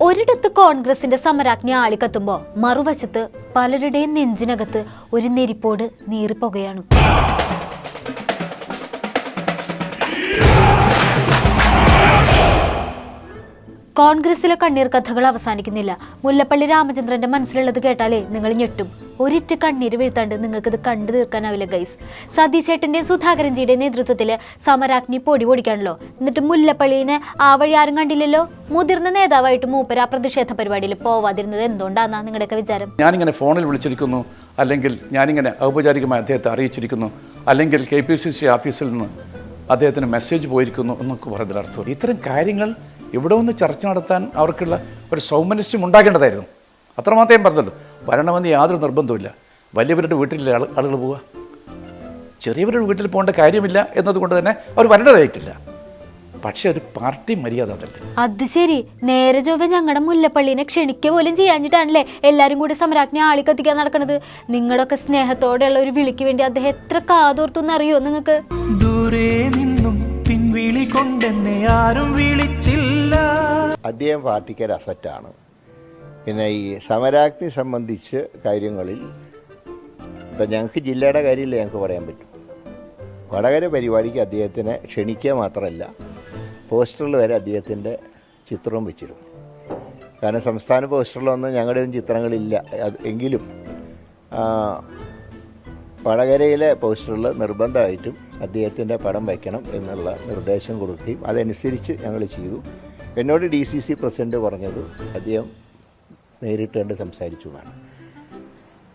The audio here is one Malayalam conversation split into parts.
ഒരിടത്ത് കോൺഗ്രസിന്റെ സമരാജ്ഞ ആളിക്കത്തുമ്പോ മറുവശത്ത് പലരുടെയും നെഞ്ചിനകത്ത് ഒരു നെരിപ്പോട് നീറിപ്പോകുകയാണ് കോൺഗ്രസിലെ കണ്ണീർ കഥകൾ അവസാനിക്കുന്നില്ല. മുല്ലപ്പള്ളി രാമചന്ദ്രന്റെ മനസ്സിലുള്ളത് കേട്ടാലേ നിങ്ങൾ ഞെട്ടും. ഒരിറ്റ് കണ്ണീര് വീഴ്ത്താണ്ട് നിങ്ങൾക്ക് ഇത് കണ്ടു തീർക്കാനാവില്ല ഗൈസ് സതീശേട്ടന്റെയും സുധാകരൻജിയുടെയും നേതൃത്വത്തിൽ സമരാഗ്നി പൊടി പൊടിക്കാണല്ലോ. എന്നിട്ട് മുല്ലപ്പള്ളിനെ ആ വഴി ആരും കണ്ടില്ലല്ലോ? മുതിർന്ന നേതാവായിട്ട് മൂപ്പര ആ പ്രതിഷേധ പരിപാടിയിൽ പോവാതിരുന്നത് എന്തുകൊണ്ടാന്നാ നിങ്ങളുടെയൊക്കെ വിചാരം? ഞാനിങ്ങനെ ഫോണിൽ വിളിച്ചിരിക്കുന്നു. അല്ലെങ്കിൽ ഞാനിങ്ങനെ ഔപചാരികമായി അദ്ദേഹത്തെ അറിയിച്ചിരിക്കുന്നു. അല്ലെങ്കിൽ കെ പി സി സി ഓഫീസിൽ നിന്ന് അദ്ദേഹത്തിന് മെസ്സേജ് പോയിരിക്കുന്നു എന്നൊക്കെ പറയുന്നതിലർത്ഥം ഇത്തരം കാര്യങ്ങൾ ഇവിടെ ഒന്ന് ചർച്ച നടത്താൻ അവർക്കുള്ള ഒരു സൗമനസ്യം ഉണ്ടാക്കേണ്ടതായിരുന്നു അത്രമാത്രം ഞാൻ പറഞ്ഞുള്ളൂ. വരണമെന്ന് യാതൊരു നിർബന്ധമില്ല വലിയവരുടെ വീട്ടിലെ ആൾ ആളുകൾ പോവുക? ചെറിയവരുടെ വീട്ടിൽ പോകേണ്ട കാര്യമില്ല എന്നതുകൊണ്ട് തന്നെ അവർ വരേണ്ടതായിട്ടില്ല പക്ഷേ ഒരു പാർട്ടി മര്യാദ അതല്ലേ? അത് ശരി. നേരെ ചൊവ്വ ഞങ്ങളുടെ മുല്ലപ്പള്ളിനെ ക്ഷണിക്ക പോലും ചെയ്യാഞ്ഞിട്ടാണല്ലേ എല്ലാരും കൂടി സമരാജ്ഞി ആളി കത്തിക്കാൻ നടക്കണത്? നിങ്ങളുടെയൊക്കെ സ്നേഹത്തോടെയുള്ള ഒരു വിളിക്ക് വേണ്ടി അദ്ദേഹം എത്ര കാതോർത്തു അറിയോ നിങ്ങൾക്ക് ദൂരെ നിന്നും പിൻവിളി കൊണ്ടെന്നെ ആരും വിളിച്ചില്ല. അദ്ദേഹം പാർട്ടിക്ക് ഒരു അസറ്റാണ്. പിന്നെ ഈ സമരാഗ്നി സംബന്ധിച്ച് കാര്യങ്ങളിൽ ഇപ്പം ഞങ്ങൾക്ക് ജില്ലയുടെ കാര്യമില്ല ഞങ്ങൾക്ക് പറയാൻ പറ്റും. വടകര പരിപാടിക്ക് അദ്ദേഹത്തിനെ ക്ഷണിക്കുക മാത്രമല്ല പോസ്റ്ററിൽ വരെ അദ്ദേഹത്തിന്റെ ചിത്രവും വെച്ചിരുന്നു. കാരണം സംസ്ഥാന പോസ്റ്ററിലൊന്നും ഞങ്ങളുടെ ഒന്നും ചിത്രങ്ങളില്ല. എങ്കിലും വടകരയിലെ പോസ്റ്ററിൽ നിർബന്ധമായിട്ടും അദ്ദേഹത്തിന്റെ പടം വയ്ക്കണം എന്നുള്ള നിർദ്ദേശം കൊടുക്കുകയും അതനുസരിച്ച് ഞങ്ങൾ ചെയ്തു. എന്നോട് ഡി സി സി പ്രസിഡന്റ് പറഞ്ഞത് അദ്ദേഹം നേരിട്ട് കണ്ട് സംസാരിച്ചു വേണം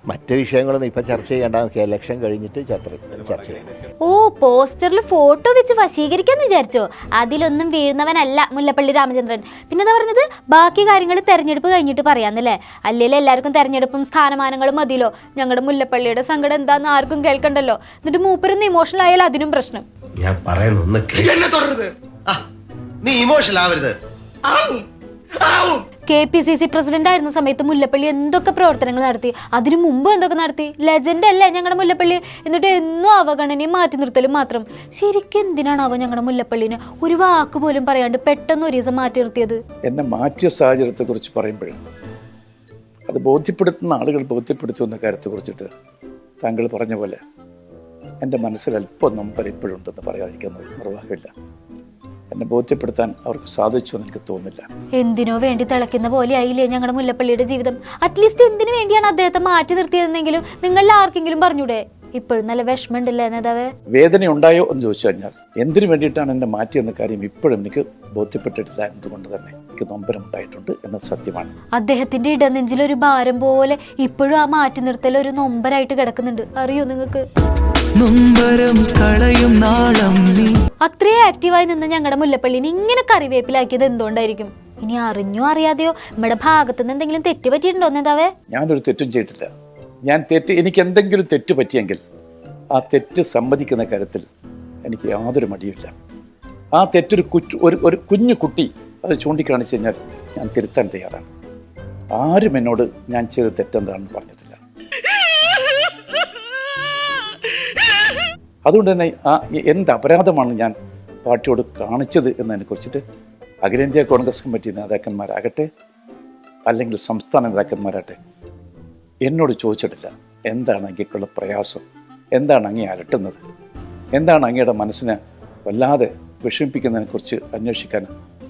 മറ്റ് വിഷയങ്ങളൊന്നും ഇപ്പം ചർച്ച ചെയ്യേണ്ട ഇലക്ഷൻ കഴിഞ്ഞിട്ട് ചർച്ച ഓ പോസ്റ്ററിൽ ഫോട്ടോ വെച്ച് വശീകരിക്കാന്ന് വിചാരിച്ചോ? അതിലൊന്നും വീഴുന്നവനല്ല മുല്ലപ്പള്ളി രാമചന്ദ്രൻ. പിന്നെ എന്താ പറഞ്ഞത് ബാക്കി കാര്യങ്ങൾ തെരഞ്ഞെടുപ്പ് കഴിഞ്ഞിട്ട് പറയാന്നല്ലേ? അല്ലെങ്കിൽ എല്ലാവർക്കും തെരഞ്ഞെടുപ്പും സ്ഥാനമാനങ്ങളും മതിയല്ലോ? ഞങ്ങളുടെ മുല്ലപ്പള്ളിയുടെ സങ്കടം എന്താന്ന് ആർക്കും കേൾക്കണ്ടല്ലോ? എന്നിട്ട് മൂപ്പരൊന്ന് ഇമോഷണൽ ആയാൽ അതിനും പ്രശ്നം. ഞാൻ പറയുന്നു നീ ഇമോഷണൽ ആവരുത്. ആവും. ആവും. K P C C president ആയിരുന്ന സമയത്ത് മുല്ലപ്പള്ളി എന്തൊക്കെ പ്രവർത്തനങ്ങൾ നടത്തി? അതിനു മുമ്പ് എന്തൊക്കെ നടത്തി? ലെജൻഡ് അല്ലേ ഞങ്ങളുടെ മുല്ലപ്പള്ളി? എന്നിട്ട് എന്നും അവഗണനയും മാറ്റി നിർത്തലും മാത്രം. ശരിക്കും എന്തിനാണ് അവ ഞങ്ങളുടെ മുല്ലപ്പള്ളിനെ? ഒരു വാക്ക് പോലും പറയാണ്ട് പെട്ടെന്ന് ഒരു ദിവസം മാറ്റി നിർത്തിയത്. എന്നെ മാറ്റിയ സാഹചര്യത്തെ കുറിച്ച് പറയുമ്പോഴും അത് ബോധ്യപ്പെടുത്തുന്ന ആളുകൾ ബോധ്യപ്പെടുത്തുന്ന കാര്യത്തെക്കുറിച്ചിട്ട് താങ്കൾ പറഞ്ഞ പോലെ എന്റെ മനസ്സിൽ അല്പം നമ്പർ ഇപ്പോഴുണ്ടെന്ന് പറയാതിരിക്കുന്നത് നിർവാഹമില്ല. എന്നെ ബോധ്യപ്പെടുത്താൻ അവർക്ക് സാധിച്ചു എന്ന് എനിക്ക് തോന്നുന്നില്ല. എന്തിനോ വേണ്ടി തിളക്കുന്ന പോലെ ആയില്ലേ ഞങ്ങളുടെ മുല്ലപ്പള്ളിയുടെ ജീവിതം. അറ്റ്ലീസ്റ്റ് എന്തിനു വേണ്ടിയാണ് അദ്ദേഹത്തെ മാറ്റി നിർത്തിയതെന്നെങ്കിലും നിങ്ങളിൽ ആർക്കെങ്കിലും പറഞ്ഞൂടെ? ഇപ്പോഴും നല്ല വിഷമമുണ്ടല്ലേ നേതാവേ? വേദന ഉണ്ടായോ എന്ന് ചോദിച്ചു കഴിഞ്ഞാൽ എന്തിനു വേണ്ടിയിട്ടാണ് എന്നെ മാറ്റിയെന്ന കാര്യം ഇപ്പോഴും എനിക്ക് ബോധ്യപ്പെട്ടിട്ടില്ല എന്നതുകൊണ്ട് തന്നെ എനിക്ക് നൊമ്പരം ഉണ്ടായിട്ടുണ്ട് എന്നത് സത്യമാണ്. അദ്ദേഹത്തിന്റെ ഇടനെഞ്ചിൽ ഒരു ഭാരം പോലെ ഇപ്പോഴും ആ മാറ്റി നിർത്തൽ ഒരു നൊമ്പരായിട്ട് കിടക്കുന്നുണ്ട്. അറിയോ നിങ്ങൾക്ക്? നൊമ്പരം കളയും നാളം നീ. അത്രയും ആക്റ്റീവായി നിന്ന് ഞങ്ങളുടെ മുല്ലപ്പള്ളിനെ ഇങ്ങനെ കറിവേപ്പിലാക്കിയത് എന്തുകൊണ്ടായിരിക്കും? ഇനി അറിഞ്ഞോ അറിയാതെയോ നമ്മുടെ ഭാഗത്തു നിന്ന് എന്തെങ്കിലും തെറ്റ് പറ്റിയിട്ടുണ്ടോ നേതാവേ? ഞാനൊരു തെറ്റും ചെയ്തിട്ടില്ല. ഞാൻ തെറ്റ് എനിക്ക് എന്തെങ്കിലും തെറ്റ് പറ്റിയെങ്കിൽ ആ തെറ്റ് സമ്മതിക്കുന്ന കാര്യത്തിൽ എനിക്ക് യാതൊരു മടിയില്ല ആ തെറ്റൊരു കുറ്റു ഒരു ഒരു കുഞ്ഞു കുട്ടി അത് ചൂണ്ടിക്കാണിച്ചു കഴിഞ്ഞാൽ ഞാൻ തിരുത്താൻ തയ്യാറാണ്. ആരും എന്നോട് ഞാൻ ചെയ്ത തെറ്റെന്താണെന്ന് പറഞ്ഞിട്ടില്ല. അതുകൊണ്ട് തന്നെ ആ എന്ത് അപരാധമാണ് ഞാൻ പാർട്ടിയോട് കാണിച്ചത് എന്നതിനെ കുറിച്ചിട്ട് അഖിലേന്ത്യാ കോൺഗ്രസ് കമ്മിറ്റി നേതാക്കന്മാരാകട്ടെ അല്ലെങ്കിൽ സംസ്ഥാന നേതാക്കന്മാരാകട്ടെ എന്നോട് ചോദിച്ചിട്ടില്ല. എന്താണ് അങ്ങേക്കുള്ള പ്രയാസം? എന്താണ് അങ്ങേ അലട്ടുന്നത്? എന്താണ് അങ്ങയുടെ മനസ്സിനെ വല്ലാതെ വിഷമിപ്പിക്കുന്നതിനെക്കുറിച്ച് അന്വേഷിക്കാൻ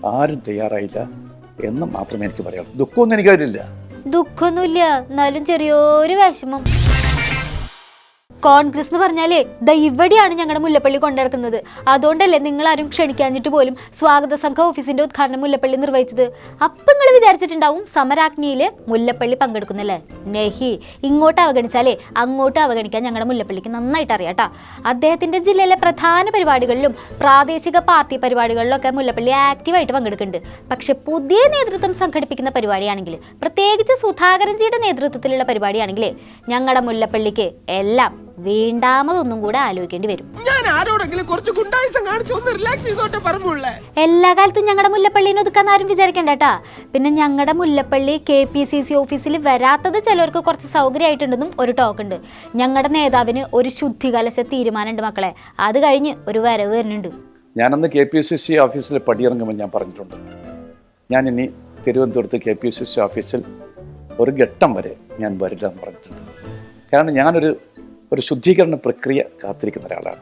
ആരും തയ്യാറായില്ല എന്ന് മാത്രമേ എനിക്ക് പറയാം ദുഃഖമൊന്നും എനിക്കതിലില്ല. ദുഃഖമൊന്നുമില്ല. എന്നാലും ചെറിയൊരു വിഷമം. കോൺഗ്രസ് എന്ന് പറഞ്ഞാലേ ദ ഇവിടെയാണ് ഞങ്ങളുടെ മുല്ലപ്പള്ളി കൊണ്ടിറക്കുന്നത്. അതുകൊണ്ടല്ലേ നിങ്ങൾ ആരും ക്ഷണിക്കാഞ്ഞിട്ട് പോലും സ്വാഗത സംഘ ഓഫീസിന്റെ ഉദ്ഘാടനം മുല്ലപ്പള്ളി നിർവഹിച്ചത്. അപ്പം നിങ്ങൾ വിചാരിച്ചിട്ടുണ്ടാവും സമരാജ്ഞിയിൽ മുല്ലപ്പള്ളി പങ്കെടുക്കുന്നല്ലേ? നെഹി ഇങ്ങോട്ട് അവഗണിച്ചാലേ അങ്ങോട്ട് അവഗണിക്കാൻ ഞങ്ങളുടെ മുല്ലപ്പള്ളിക്ക് നന്നായിട്ട് അറിയാട്ടാ അദ്ദേഹത്തിന്റെ ജില്ലയിലെ പ്രധാന പരിപാടികളിലും പ്രാദേശിക പാർട്ടി പരിപാടികളിലൊക്കെ മുല്ലപ്പള്ളി ആക്റ്റീവായിട്ട് പങ്കെടുക്കുന്നുണ്ട്. പക്ഷെ പുതിയ നേതൃത്വം സംഘടിപ്പിക്കുന്ന പരിപാടിയാണെങ്കിൽ പ്രത്യേകിച്ച് സുധാകരൻജിയുടെ നേതൃത്വത്തിലുള്ള പരിപാടിയാണെങ്കിൽ ഞങ്ങളുടെ മുല്ലപ്പള്ളിക്ക് എല്ലാം വീണ്ടാമതൊന്നും കൂടെ ആലോചിക്കേണ്ടി വരും. ഞാൻ ആരോടെങ്കിലും കുറച്ച് ഗുണ്ടായിസം കാണിച്ചു ഒന്ന് റിലാക്സ് ചെയ്തോട്ടെ പറഞ്ഞുള്ളേ എല്ലാ കാലത്തും ഞങ്ങളുടെ മുല്ലപ്പള്ളിനെ ഒതുക്കാൻ ആരും വിചാരിക്കണ്ട കേട്ടാ. പിന്നെ ഞങ്ങളുടെ Mullappally K P C C ഓഫീസിൽ വരാത്തത് ചിലർക്ക് കുറച്ച് സൗകര്യമായിട്ടുണ്ടെന്നും ഒരു ടോക്ക് ഉണ്ട്. ഞങ്ങളുടെ നേതാവിന് ഒരു ശുദ്ധി കലശ തീരുമാനമുണ്ട് മക്കളെ. അത് കഴിഞ്ഞ് ഒരു വരവ് വരുന്നുണ്ട്. ഞാനന്ന് കെ പി സി സി ഓഫീസിൽ പടിയിറങ്ങുമ്പോൾ ഞാൻ പറഞ്ഞിട്ടുണ്ട്. ഞാൻ ഇനി തിരുവനന്തപുരത്ത് കെ പി സി സി ഓഫീസിൽ ഒരു ഘട്ടം വരെ ഞാൻ വരില്ല എന്ന് പറഞ്ഞിട്ടുണ്ട്. കാരണം ഞാനൊരു ഒരു ശുദ്ധീകരണ പ്രക്രിയ കാത്തിരിക്കുന്ന ഒരാളാണ്.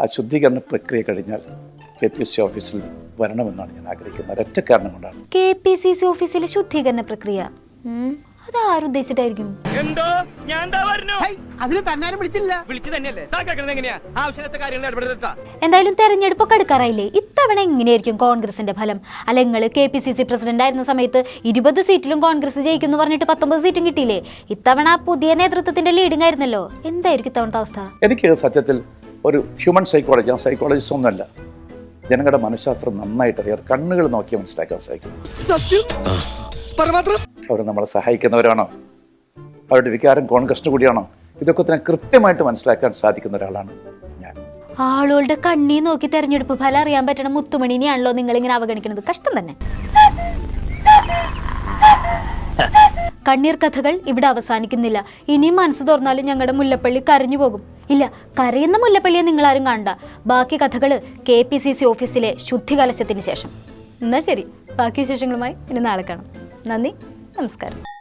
ആ ശുദ്ധീകരണ പ്രക്രിയ കഴിഞ്ഞാൽ കെ പി സി ഓഫീസിൽ വരണമെന്നാണ് ഞാൻ ആഗ്രഹിക്കുന്നത്. ഒരൊറ്റ കാരണം കൊണ്ടാണ്. കെ പി സി സി ഓഫീസിലെ ശുദ്ധീകരണ പ്രക്രിയ? അത് ആരുദ്ദേശിച്ചിട്ടായിരിക്കും എന്തോ? ഞാൻ അതിന് തന്നാരും വിളിച്ചില്ല. വിളിച്ചു തന്നെയല്ലേ? എങ്ങനെയാ? ആവശ്യത്തെ കാര്യങ്ങൾ ഇടപെടുത്താ എന്തായാലും തെരഞ്ഞെടുപ്പൊക്കെ അടുക്കാറായില്ലേ? ഇത്തവണ എങ്ങനെയായിരിക്കും കോൺഗ്രസിന്റെ ഫലം? അല്ല നിങ്ങൾ K P C C president ആയിരുന്ന സമയത്ത് ഇരുപത് സീറ്റിലും കോൺഗ്രസ് ജയിക്കും എന്ന് പറഞ്ഞിട്ട് പത്തൊമ്പത് സീറ്റും കിട്ടിയില്ലേ? ഇത്തവണ പുതിയ നേതൃത്വത്തിന്റെ ലീഡിംഗ് ആയിരുന്നല്ലോ. എന്തായിരിക്കും ഇത്തവണത്തെ അവസ്ഥ? എനിക്ക് സത്യത്തിൽ ഒരു ഹ്യൂമൻ സൈക്കോളജി ഞാൻ സൈക്കോളജിസ്റ്റ് ഒന്നുമല്ല. ജനങ്ങളുടെ മനഃശാസ്ത്രം നന്നായിട്ട് അറിയാം. കണ്ണുകൾ നോക്കി മനസ്സിലാക്കാൻ സാധിക്കും. സത്യം? പരമാത്രം അവർ നമ്മളെ സഹായിക്കുന്നവരാണോ? അവരുടെ വികാരം കോൺഗ്രസിന് കൂടിയാണോ? ഇതൊക്കെ തന്നെ കൃത്യമായിട്ട് മനസ്സിലാക്കാൻ സാധിക്കുന്ന ഒരാളാണ് ഞാൻ. ആളുകളുടെ കണ്ണി നോക്കി തെരഞ്ഞെടുപ്പ് ഫലം അറിയാൻ പറ്റണ മുത്തുമണിനെയാണല്ലോ നിങ്ങൾ ഇങ്ങനെ അവഗണിക്കുന്നത് കഷ്ടം തന്നെ. കണ്ണീർ കഥകൾ ഇവിടെ അവസാനിക്കുന്നില്ല. ഇനിയും മനസ്സ് തുറന്നാലും ഞങ്ങളുടെ മുല്ലപ്പള്ളി കരഞ്ഞു പോകും. ഇല്ല കരയുന്ന മുല്ലപ്പള്ളിയെ നിങ്ങൾ ആരും കാണണ്ട. ബാക്കി കഥകൾ കെ പി സി സി ഓഫീസിലെ ശുദ്ധി കലശത്തിന് ശേഷം. എന്നാ ശരി. ബാക്കി വിശേഷങ്ങളുമായി ഇനി നാളെ കാണാം. നന്ദി നമസ്കാരം.